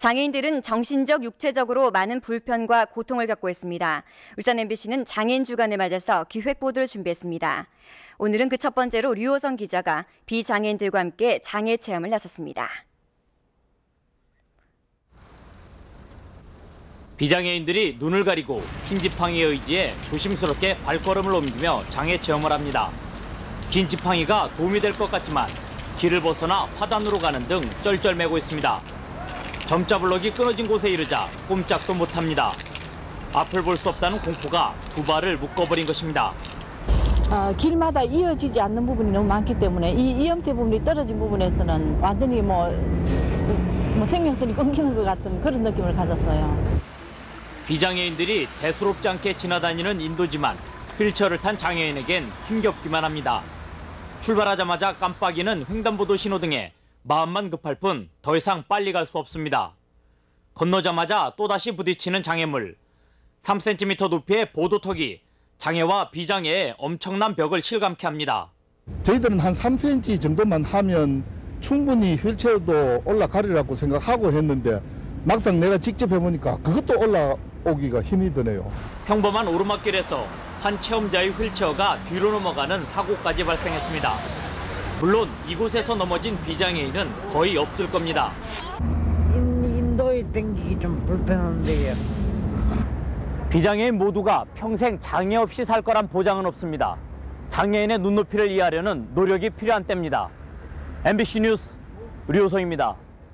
장애인들은 정신적, 육체적으로 많은 불편과 고통을 겪고 있습니다. 울산 MBC는 장애인 주간을 맞아서 기획 보도를 준비했습니다. 오늘은 그 첫 번째로 류호성 기자가 비장애인들과 함께 장애 체험을 나섰습니다. 비장애인들이 눈을 가리고 흰 지팡이의 의지에 조심스럽게 발걸음을 옮기며 장애 체험을 합니다. 긴 지팡이가 도움이 될 것 같지만 길을 벗어나 화단으로 가는 등 쩔쩔매고 있습니다. 점자 블럭이 끊어진 곳에 이르자 꼼짝도 못합니다. 앞을 볼 수 없다는 공포가 두 발을 묶어버린 것입니다. 어, 길마다 이어지지 않는 부분이 너무 많기 때문에 이 이염체 부분이 떨어진 부분에서는 완전히 뭐, 뭐 생명선이 끊기는 것 같은 그런 느낌을 가졌어요. 비장애인들이 대수롭지 않게 지나다니는 인도지만 휠체어를 탄 장애인에겐 힘겹기만 합니다. 출발하자마자 깜빡이는 횡단보도 신호등에 마음만 급할 뿐 더 이상 빨리 갈 수 없습니다. 건너자마자 또다시 부딪히는 장애물. 3cm 높이의 보도턱이 장애와 비장애의 엄청난 벽을 실감케 합니다. 저희들은 한 3cm 정도만 하면 충분히 휠체어도 올라가리라고 생각하고 했는데 막상 내가 직접 해보니까 그것도 올라오기가 힘이 드네요. 평범한 오르막길에서 한 체험자의 휠체어가 뒤로 넘어가는 사고까지 발생했습니다. 물론 이곳에서 넘어진 비장애인은 거의 없을 겁니다. 인, 인도에 댕기기 좀 불편한데요. 비장애인 모두가 평생 장애 없이 살 거란 보장은 없습니다. 장애인의 눈높이를 이해하려는 노력이 필요한 때입니다. MBC 뉴스 류호성입니다.